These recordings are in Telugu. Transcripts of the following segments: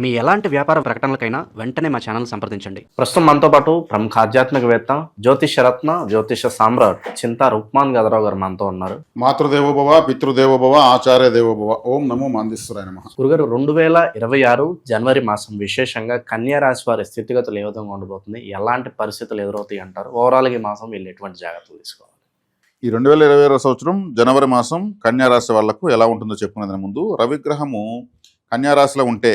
మీ ఎలాంటి వ్యాపార ప్రకటనలకైనా వెంటనే మా ఛానల్ సంప్రదించండి. ప్రస్తుతం మనతో పాటు ప్రముఖ ఆధ్యాత్మికవేత్త జ్యోతిష రత్న జ్యోతిష సామ్రాట్ చింతా రుక్మాన్ గదరావు గారు మనతో ఉన్నారు. మాతృదేవోభవ పితృదేవోభవ ఆచార్య దేవోభవ ఓం నమో మాందిశ్వరాయ నమ. గురుగారు రెండు వేల ఇరవై ఆరు జనవరి మాసం విశేషంగా కన్యా రాశి వారి స్థితిగతులు ఏ విధంగా ఉండబోతుంది? ఎలాంటి పరిస్థితులు ఎదురవుతాయి అంటారు? ఓవరాల్గా ఈ మాసం వీళ్ళు ఎటువంటి జాగ్రత్తలు తీసుకోవాలి? ఈ రెండు వేల ఇరవై ఆరో సంవత్సరం జనవరి మాసం కన్యా రాశి వాళ్ళకు ఎలా ఉంటుందో చెప్పుకునేదాని ముందు రవిగ్రహము కన్యా రాశిలో ఉంటే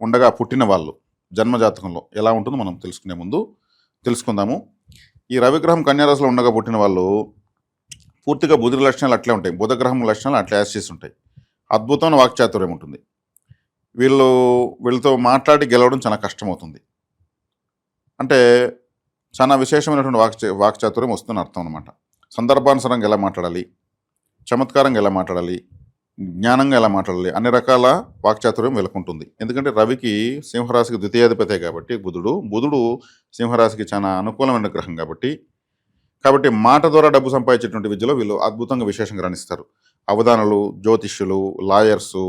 ఉండగా పుట్టిన వాళ్ళు జన్మజాతకంలో ఎలా ఉంటుందో మనం తెలుసుకునే ముందు తెలుసుకుందాము. ఈ రవిగ్రహం కన్యారాశిలో ఉండగా పుట్టిన వాళ్ళు పూర్తిగా బుధుడి లక్షణాలు అట్లే ఉంటాయి. బుధగ్రహం లక్షణాలు అట్లే యాజ్ చేసి ఉంటాయి. అద్భుతమైన వాక్చాతుర్యం ఉంటుంది. వీళ్ళు వీళ్ళతో మాట్లాడి గెలవడం చాలా కష్టమవుతుంది. అంటే చాలా విశేషమైనటువంటి వాక్ వాక్చాతుర్యం వస్తుందని అర్థం అనమాట సందర్భానుసారంగా ఎలా మాట్లాడాలి? చమత్కారంగా ఎలా మాట్లాడాలి? జ్ఞానంగా ఎలా మాట్లాడాలి? అన్ని రకాల వాక్చాతుర్యం వెలుకుంటుంది ఎందుకంటే రవికి సింహరాశికి ద్వితీయాధిపతే కాబట్టి బుధుడు. బుధుడు సింహరాశికి చాలా అనుకూలమైన గ్రహం కాబట్టి కాబట్టి మాట ద్వారా డబ్బు సంపాదించేటువంటి విద్యలో వీళ్ళు అద్భుతంగా విశేషంగా రాణిస్తారు. అవధానులు జ్యోతిష్యులు లాయర్సు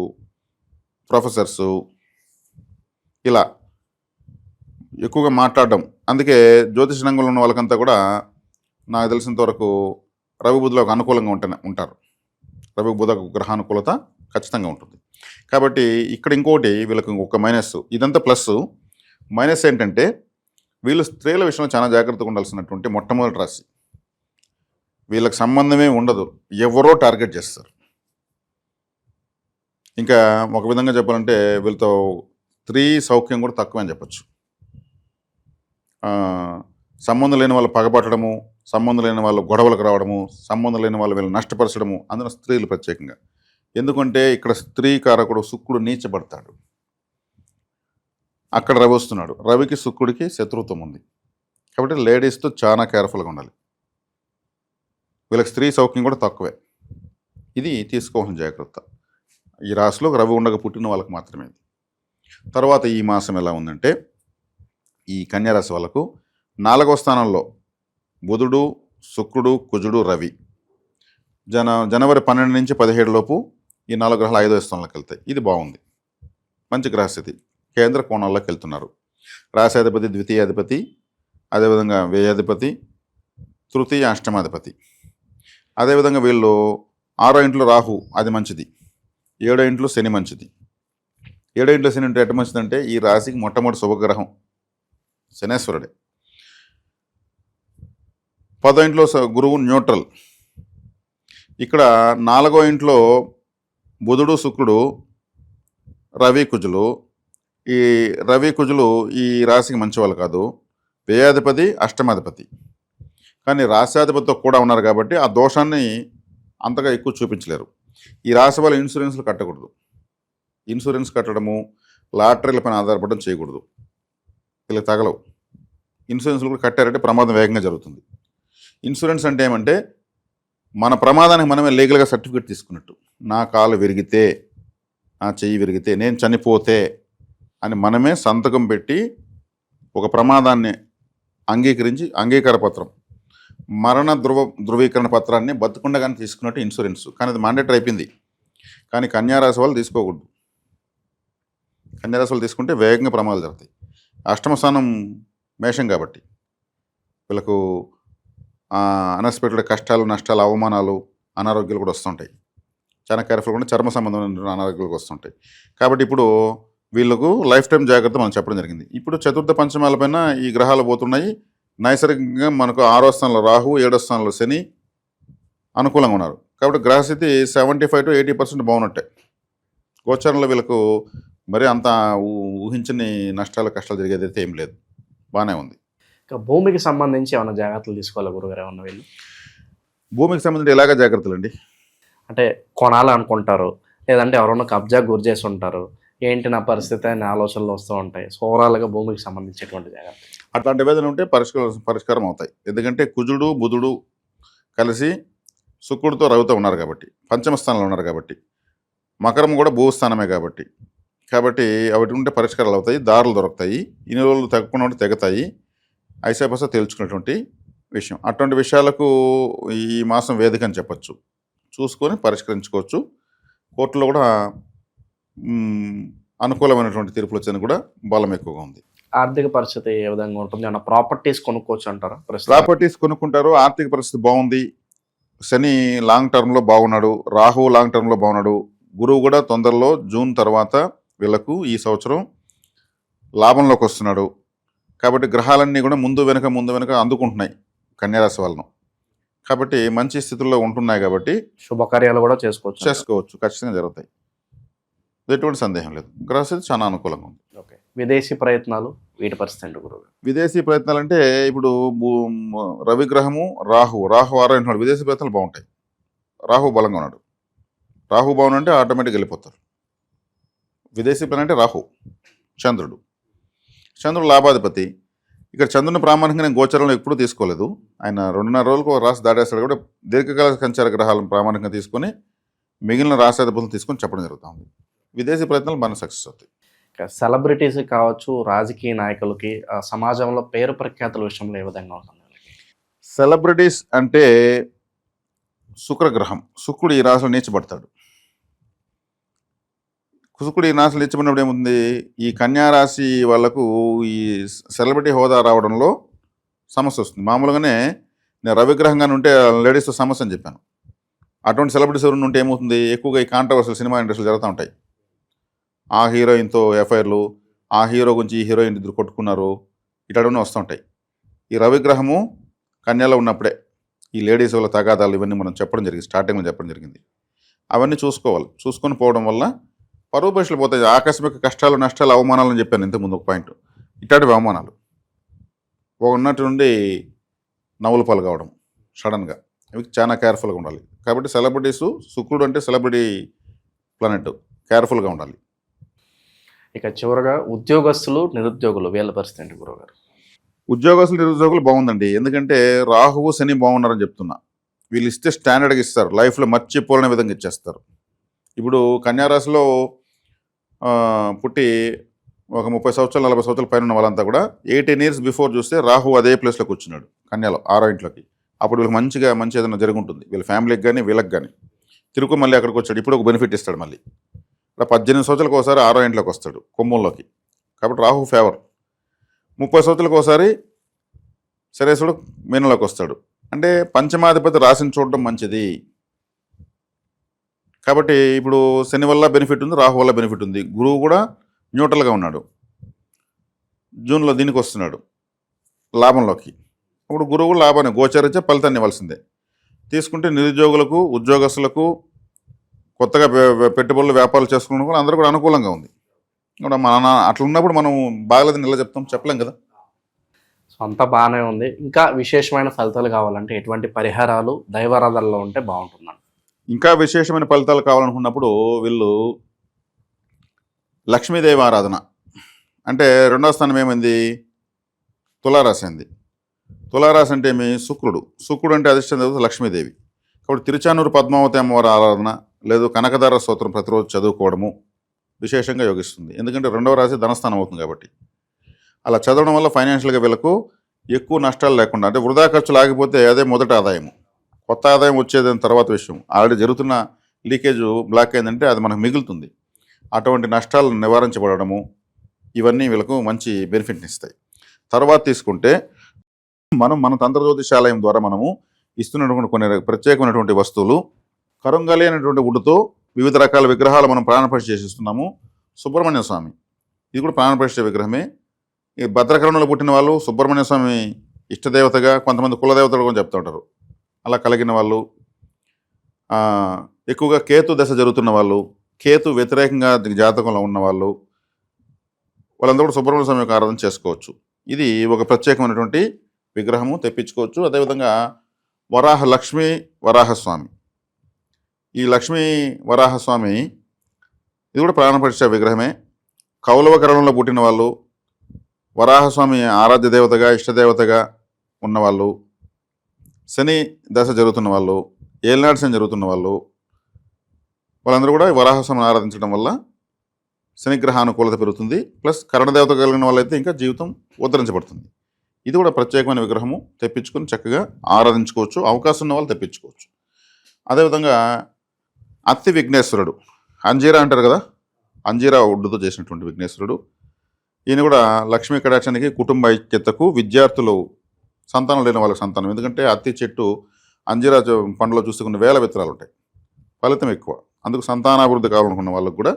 ప్రొఫెసర్సు ఇలా ఎక్కువగా మాట్లాడడం. అందుకే జ్యోతిష రంగంలో ఉన్న వాళ్ళకంతా కూడా నాకు తెలిసినంత వరకు రవి బుధులకు అనుకూలంగా ఉంటారు. రవి బుధ గ్రహానుకూలత ఖచ్చితంగా ఉంటుంది. కాబట్టి ఇక్కడ ఇంకోటి వీళ్ళకి ఇంకొక మైనస్ ఇదంతా ప్లస్. మైనస్ ఏంటంటే వీళ్ళు స్త్రీల విషయంలో చాలా జాగ్రత్తగా ఉండాల్సినటువంటి మొట్టమొదటి రాశి. వీళ్ళకి సంబంధమే ఉండదు. ఎవరో టార్గెట్ చేస్తారు. ఇంకా ఒక విధంగా చెప్పాలంటే వీళ్ళతో స్త్రీ సౌఖ్యం కూడా తక్కువ అని చెప్పచ్చు. సంబంధం లేని వాళ్ళు పగబట్టడము సంబంధం లేని వాళ్ళు గొడవలకు రావడము సంబంధం లేని వాళ్ళు వీళ్ళు నష్టపరచడము అందులో స్త్రీలు ప్రత్యేకంగా. ఎందుకంటే ఇక్కడ స్త్రీ కారకుడు శుక్రుడు నీచబడతాడు. అక్కడ రవి వస్తున్నాడు. రవికి శుక్రుడికి శత్రుత్వం ఉంది. కాబట్టి లేడీస్తో చాలా కేర్ఫుల్గా ఉండాలి. వీళ్ళకి స్త్రీ సౌఖ్యం కూడా తక్కువే. ఇది తీసుకోవాల్సిన జాగ్రత్త. ఈ రాశిలో రవి ఉండక పుట్టిన వాళ్ళకి మాత్రమే తర్వాత ఈ మాసం ఎలా ఉందంటే ఈ కన్యారాశి వాళ్ళకు నాలుగవ స్థానంలో బుధుడు శుక్రుడు కుజుడు రవి. జన జనవరి పన్నెండు నుంచి పదిహేడు లోపు ఈ నాలుగు గ్రహాలు ఐదో స్థానంలోకి వెళ్తాయి. ఇది బాగుంది. మంచి గ్రహస్థితి. కేంద్ర కోణాల్లోకి వెళ్తున్నారు. రాశాధిపతి ద్వితీయాధిపతి అదేవిధంగా వ్యయాధిపతి తృతీయ అష్టమాధిపతి. అదేవిధంగా వీళ్ళు ఆరో ఇంట్లో రాహు అది మంచిది. ఏడో ఇంట్లో శని మంచిది. ఏడో ఇంట్లో శని అంటే ఎట్ట మంచిదంటే ఈ రాశికి మొట్టమొదటి శుభగ్రహం శనేశ్వరుడే. పదో ఇంట్లో స- గురువు న్యూట్రల్. ఇక్కడ నాలుగో ఇంట్లో బుధుడు శుక్రుడు రవి కుజులు. ఈ రవి కుజులు ఈ రాశికి మంచివాళ్ళు కాదు. వ్యయాధిపతి అష్టమాధిపతి. కానీ రాశాధిపతితో కూడా ఉన్నారు కాబట్టి ఆ దోషాన్ని అంతగా ఎక్కువ చూపించలేరు. ఈ రాశి వాళ్ళు ఇన్సూరెన్స్లు కట్టకూడదు. ఇన్సూరెన్స్ కట్టడము లాటరీల పైన ఆధారపడడం చేయకూడదు. ఇలా తగలవు. ఇన్సూరెన్స్లు కూడా కట్టారంటే ప్రమాదం వేగంగా జరుగుతుంది. ఇన్సూరెన్స్ అంటే ఏమంటే మన ప్రమాదానికి మనమే లీగల్గా సర్టిఫికేట్ తీసుకున్నట్టు. నా కాలు విరిగితే నా చెయ్యి విరిగితే నేను చనిపోతే అని మనమే సంతకం పెట్టి ఒక ప్రమాదాన్ని అంగీకరించి అంగీకార పత్రం మరణ ధృవ ధృవీకరణ పత్రాన్ని బతుకుండగానే తీసుకున్నట్టు ఇన్సూరెన్స్. కానీ అది మాండేటర్ అయిపోయింది. కానీ కన్యారాశి వాళ్ళు తీసుకోకూడదు. కన్యారాశి వాళ్ళు తీసుకుంటే వేగంగా ప్రమాదాలు జరుగుతాయి. అష్టమ స్థానం మేషం కాబట్టి. వీళ్ళకు అన్ఎక్స్పెక్టెడ్ కష్టాలు నష్టాలు అవమానాలు అనారోగ్యాలు కూడా వస్తుంటాయి. చాలా కేర్ఫుల్ కూడా చర్మ సంబంధమైన అనారోగ్యాలకు వస్తుంటాయి. కాబట్టి ఇప్పుడు వీళ్ళకు లైఫ్ టైం జాగ్రత్త మనం చెప్పడం జరిగింది. ఇప్పుడు చతుర్థ పంచమాల పైన ఈ గ్రహాలు పోతున్నాయి. నైసర్గికంగా మనకు ఆరో స్థానంలో రాహు ఏడో స్థానంలో శని అనుకూలంగా ఉన్నారు. కాబట్టి గ్రహస్థితి seventy five to eighty percent బాగున్నట్టే. గోచరంలో వీళ్ళకు మరి అంత ఊహించని నష్టాలు కష్టాలు జరిగేది అయితే ఏం లేదు. బాగానే ఉంది. భూమికి సంబంధించి ఏమైనా జాగ్రత్తలు తీసుకోవాలి గురుగారు? ఏమన్నా వీళ్ళు? భూమికి సంబంధించి ఎలాగ జాగ్రత్తలు అండి అంటే కొనాలి అనుకుంటారు లేదంటే ఎవరైనా కబ్జా గురి చేసి ఉంటారు. ఏంటి నా పరిస్థితి అనే ఆలోచనలు వస్తూ ఉంటాయి. సో ఓవరాల్గా భూమికి సంబంధించేటువంటి జాగ్రత్త అట్లాంటి వేదన ఉంటే పరిష్కారం పరిష్కారం అవుతాయి. ఎందుకంటే కుజుడు బుధుడు కలిసి శుక్రుడితో రవితో ఉన్నారు కాబట్టి పంచమ స్థానంలో ఉన్నారు కాబట్టి మకరం కూడా భూస్థానమే కాబట్టి కాబట్టి అవి ఉంటే పరిష్కారాలు అవుతాయి దారులు దొరుకుతాయి ఇన్ని రోజులు తగ్గకుండా ఉంటే తెగతాయి. ఐసాపస తేల్చుకున్నటువంటి విషయం. అటువంటి విషయాలకు ఈ మాసం వేదిక అని చెప్పచ్చు. చూసుకొని పరిష్కరించుకోవచ్చు. కోర్టులో కూడా అనుకూలమైనటువంటి తీర్పులు వచ్చేది కూడా బలం ఎక్కువగా ఉంది. ఆర్థిక పరిస్థితి ఏ విధంగా ఉంటుంది? ఏమన్నా ప్రాపర్టీస్ కొనుక్కోవచ్చు అంటారా? ప్రాపర్టీస్ కొనుక్కుంటారు. ఆర్థిక పరిస్థితి బాగుంది. శని లాంగ్ టర్మ్లో బాగున్నాడు. రాహు లాంగ్ టర్మ్లో బాగున్నాడు. గురువు కూడా తొందరలో జూన్ తర్వాత వీళ్ళకు ఈ సంవత్సరం లాభంలోకి వస్తున్నాడు. కాబట్టి గ్రహాలన్నీ కూడా ముందు వెనుక ముందు వెనుక అందుకుంటున్నాయి కన్యారాశి వాళ్ళను. కాబట్టి మంచి స్థితిలో ఉంటున్నాయి కాబట్టి శుభకార్యాలు కూడా చేసుకోవచ్చు. చేసుకోవచ్చు. ఖచ్చితంగా జరుగుతాయి. ఎటువంటి సందేహం లేదు. గ్రహస్థితి చాలా అనుకూలంగా ఉంది. ఓకే. విదేశీ ప్రయత్నాలు వీటి పరిస్థితి గురువు గారు? విదేశీ ప్రయత్నాలు అంటే ఇప్పుడు రవి గ్రహము రాహు. రాహు ఆరాయణ విదేశీ ప్రయత్నాలు బాగుంటాయి. రాహు బలంగా ఉన్నాడు. రాహు బాగుంటే ఆటోమేటిక్గా వెళ్ళిపోతారు. విదేశీ పని అంటే రాహు చంద్రుడు. చంద్రుడు లాభాధిపతి. ఇక్కడ చంద్రుని ప్రామాణికంగా నేను గోచరంలో ఎప్పుడూ తీసుకోలేదు. ఆయన రెండున్నర రోజులకు ఒక రాశి దాటేస్తాడు కూడా దీర్ఘకాల సంచార గ్రహాలను ప్రామాణికంగా తీసుకొని మిగిలిన రాష్ట్రాధిపతులు తీసుకొని చెప్పడం జరుగుతుంది. విదేశీ ప్రయత్నాలు బాగా సక్సెస్ అవుతాయి. సెలబ్రిటీస్ కావచ్చు రాజకీయ నాయకులకి ఆ, సమాజంలో పేరు ప్రఖ్యాతుల విషయంలో ఏ విధంగా ఉంటుంది సెలబ్రిటీస్ అంటే శుక్రగ్రహం. శుక్రుడు ఈ రాశిలో నీచబడతాడు. శుక్రుడు ఈ రాశిలో ఏముంది? ఈ కన్యారాశి వాళ్ళకు వాళ్ళకు ఈ సెలబ్రిటీ హోదా రావడంలో సమస్య వస్తుంది. మామూలుగానే నేను రవిగ్రహంగానే ఉంటే లేడీస్తో సమస్య అని చెప్పాను. అటువంటి సెలబ్రిటీస్ ఎవరు ఉంటే ఏమవుతుంది? ఎక్కువగా ఈ కాంట్రవర్సల్ సినిమా ఇండస్ట్రీలు జరుగుతూ ఉంటాయి. ఆ హీరోయిన్తో ఎఫ్ఐఆర్లు ఆ హీరో గురించి ఈ హీరోయిన్ ఇద్దరు కొట్టుకున్నారు ఇట్లాంటివన్నీ వస్తుంటాయి ఈ రవిగ్రహము కన్యలో ఉన్నప్పుడే ఈ లేడీస్ వాళ్ళ తగాదాలు ఇవన్నీ మనం చెప్పడం జరిగింది స్టార్టింగ్లో చెప్పడం జరిగింది. అవన్నీ చూసుకోవాలి. చూసుకొని పోవడం వల్ల పరువు పరీక్షలు పోతాయి ఆకస్మిక కష్టాలు నష్టాలు అవమానాలు అని చెప్పాను ఇంతకుముందు ఒక పాయింట్. ఇట్లాంటివి అవమానాలు. ఒక ఉన్నట్టు నుండి నవ్వుల పాలు కావడం సడన్గా ఇవి చాలా కేర్ఫుల్గా ఉండాలి. కాబట్టి సెలబ్రిటీస్ శుక్రుడు అంటే సెలబ్రిటీ ప్లానెట్ కేర్ఫుల్గా ఉండాలి. ఇక చివరగా ఉద్యోగస్తులు నిరుద్యోగులు వీళ్ళ పరిస్థితి ఏంటి గురువు గారు ఉద్యోగస్తులు నిరుద్యోగులు బాగుందండి. ఎందుకంటే రాహువు శని బాగున్నారని చెప్తున్నా. వీళ్ళు ఇస్తే స్టాండర్డ్గా ఇస్తారు. లైఫ్లో మర్చిపోలేని విధంగా ఇచ్చేస్తారు. ఇప్పుడు కన్యారాశిలో పుట్టి ఒక ముప్పై సంవత్సరాలు నలభై సంవత్సరాల పైన ఉన్న వాళ్ళంతా కూడా ఎయిటీన్ ఇయర్స్ బిఫోర్ చూస్తే రాహు అదే ప్లేస్లో కూర్చున్నాడు కన్యాలో ఆరో ఇంట్లోకి. అప్పుడు వీళ్ళకి మంచిగా మంచి ఏదైనా జరుగుంటుంది. వీళ్ళ ఫ్యామిలీకి కానీ వీళ్ళకి కానీ తిరుగు మళ్ళీ అక్కడికి వచ్చాడు. ఇప్పుడు ఒక బెనిఫిట్ ఇస్తాడు మళ్ళీ. ఇలా పద్దెనిమిది సంవత్సరాలకు ఒకసారి ఆరో ఇంట్లోకి వస్తాడు కుంభంలోకి కాబట్టి రాహు ఫేవర్ ముప్పై సంవత్సరాలకు ఒకసారి శరేశుడు మీనంలోకి వస్తాడు. అంటే పంచమాధిపతి రాశిని చూడడం మంచిది. కాబట్టి ఇప్పుడు శని వల్ల బెనిఫిట్ ఉంది రాహు వల్ల బెనిఫిట్ ఉంది. గురువు కూడా న్యూట్రల్గా ఉన్నాడు. జూన్లో దీనికి వస్తున్నాడు. లాభంలోకి. ఇప్పుడు గురువు కూడా లాభాన్ని గోచరించే ఫలితాన్ని ఇవ్వాల్సిందే. తీసుకుంటే నిరుద్యోగులకు ఉద్యోగస్తులకు కొత్తగా పె- పెట్టుబడులు వ్యాపారాలు చేసుకున్న కూడా అందరూ కూడా అనుకూలంగా ఉంది. ఇప్పుడు మన అట్లా ఉన్నప్పుడు మనం బాగలేదని ఇలా చెప్తాం? చెప్పలేం కదా? సో అంతా బాగానే ఉంది. ఇంకా విశేషమైన ఫలితాలు కావాలంటే ఎటువంటి పరిహారాలు దైవారాధనలో ఉంటే బాగుంటుందండి. ఇంకా విశేషమైన ఫలితాలు కావాలనుకున్నప్పుడు వీళ్ళు లక్ష్మీదేవి ఆరాధన. అంటే రెండవ స్థానం ఏమైంది? తులారాశి అయింది తులారాశి అంటే ఏమి? శుక్రుడు. శుక్రుడు అంటే అధిష్టాన దేవత లక్ష్మీదేవి. కాబట్టి తిరుచానూరు పద్మావతి అమ్మవారి ఆరాధన లేదు కనకదార స్తోత్రం ప్రతిరోజు చదువుకోవడము విశేషంగా యోగిస్తుంది. ఎందుకంటే రెండవ రాశి ధనస్థానం అవుతుంది కాబట్టి. అలా చదవడం వల్ల ఫైనాన్షియల్గా వీళ్ళకు ఎక్కువ నష్టాలు లేకుండా అంటే వృధా ఖర్చులు ఆగిపోతే అదే మొదటి ఆదాయము. కొత్త ఆదాయం వచ్చేది తర్వాత విషయం. ఆల్రెడీ జరుగుతున్న లీకేజ్ బ్లాక్ అయిందంటే అది మనకు మిగులుతుంది. అటువంటి నష్టాలను నివారించబడము ఇవన్నీ వీళ్ళకు మంచి బెనిఫిట్ని ఇస్తాయి. తర్వాత తీసుకుంటే మనం మన తంత్ర జ్యోతిషాలయం ద్వారా మనము ఇస్తున్నటువంటి కొన్ని ప్రత్యేకమైనటువంటి వస్తువులు కరంగలి అనేటువంటి వుడ్తో వివిధ రకాల విగ్రహాలు మనం ప్రాణప్రతిష్ఠ చేసిస్తున్నాము. సుబ్రహ్మణ్య స్వామి. ఇది కూడా ప్రాణప్రతిష్ఠ విగ్రహమే. ఈ భద్రకరణలో పుట్టిన వాళ్ళు సుబ్రహ్మణ్య స్వామి ఇష్టదేవతగా కొంతమంది కులదేవతలు కూడా చెప్తూ ఉంటారు అలా కలిగిన వాళ్ళు ఎక్కువగా కేతు దశ జరుగుతున్న వాళ్ళు కేతు వ్యతిరేకంగా జాతకంలో ఉన్న వాళ్ళు వాళ్ళందరూ కూడా సుబ్రహ్మణ్య స్వామి యొక్క ఆరాధన చేసుకోవచ్చు. ఇది ఒక ప్రత్యేకమైనటువంటి విగ్రహము తెప్పించుకోవచ్చు. అదేవిధంగా వరాహ లక్ష్మీ వరాహస్వామి ఈ లక్ష్మీ వరాహస్వామి ఇది కూడా ప్రాణప్రతిష్ఠ విగ్రహమే. కౌలవ కరణంలో పుట్టిన వాళ్ళు వరాహస్వామి ఆరాధ్య దేవతగా ఇష్టదేవతగా ఉన్నవాళ్ళు శని దశ జరుగుతున్న వాళ్ళు ఏలినాడు శని జరుగుతున్న వాళ్ళు వాళ్ళందరూ కూడా వరాహసం వరాహస్వామిని ఆరాధించడం వల్ల శనిగ్రహ అనుకూలత పెరుగుతుంది. ప్లస్ కరణదేవత కలిగిన వాళ్ళైతే ఇంకా జీవితం ఉద్ధరించబడుతుంది. ఇది కూడా ప్రత్యేకమైన విగ్రహము. తెప్పించుకొని చక్కగా ఆరాధించుకోవచ్చు. అవకాశం ఉన్న వాళ్ళు తెప్పించుకోవచ్చు. అదేవిధంగా అత్తి విఘ్నేశ్వరుడు అంజీరా అంటారు కదా? అంజీరా ఒడ్డుతో చేసినటువంటి విఘ్నేశ్వరుడు. ఈయన కూడా లక్ష్మీ కటాక్షానికి కుటుంబ ఐక్యతకు విద్యార్థులు సంతానం లేని వాళ్ళకి సంతానం. ఎందుకంటే అత్తి చెట్టు అంజీరా పండులో చూస్తే కొన్ని వేల విత్తనాలు ఉంటాయి. ఫలితం ఎక్కువ. అందుకు సంతానాభివృద్ధి కావాలనుకున్న వాళ్ళకు కూడా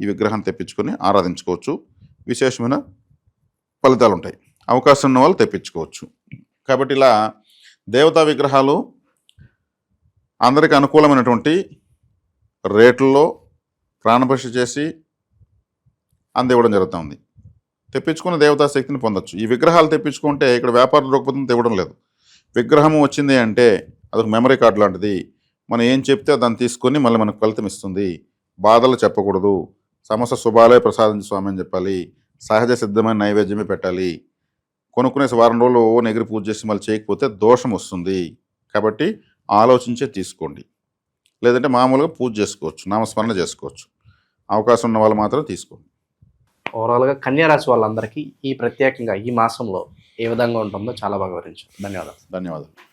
ఈ విగ్రహం తెప్పించుకొని ఆరాధించుకోవచ్చు. విశేషమైన ఫలితాలు ఉంటాయి. అవకాశం ఉన్న వాళ్ళు తెప్పించుకోవచ్చు. కాబట్టి ఇలా దేవతా విగ్రహాలు అందరికీ అనుకూలమైనటువంటి రేట్లలో ప్రాణప్రతిష్ఠ చేసి అందివ్వడం జరుగుతుంది. తెప్పించుకున్న దేవతా శక్తిని పొందొచ్చు. ఈ విగ్రహాలు తెప్పించుకుంటే ఇక్కడ వ్యాపార దృక్పథం తెవ్వడం లేదు. విగ్రహం వచ్చింది అంటే అదొక మెమరీ కార్డు లాంటిది. మనం ఏం చెప్తే దాన్ని తీసుకొని మళ్ళీ మనకు ఫలితం ఇస్తుంది. బాధలు చెప్పకూడదు. సమస్య శుభాలే ప్రసాదించి స్వామి అని చెప్పాలి. సహజ సిద్ధమైన నైవేద్యమే పెట్టాలి. కొనుక్కునేసి వారం రోజులు ఓ నెగిరి పూజ చేసి మళ్ళీ చేయకపోతే దోషం వస్తుంది. కాబట్టి ఆలోచించే తీసుకోండి. లేదంటే మామూలుగా పూజ చేసుకోవచ్చు. నామస్మరణ చేసుకోవచ్చు. అవకాశం ఉన్న వాళ్ళు మాత్రం తీసుకోండి. ఓవరాల్గా కన్యారాశి వాళ్ళందరికీ ఈ ప్రత్యేకంగా ఈ మాసంలో ఏ విధంగా ఉంటుందో చాలా బాగా వివరించారు. ధన్యవాదాలు. ధన్యవాదాలు.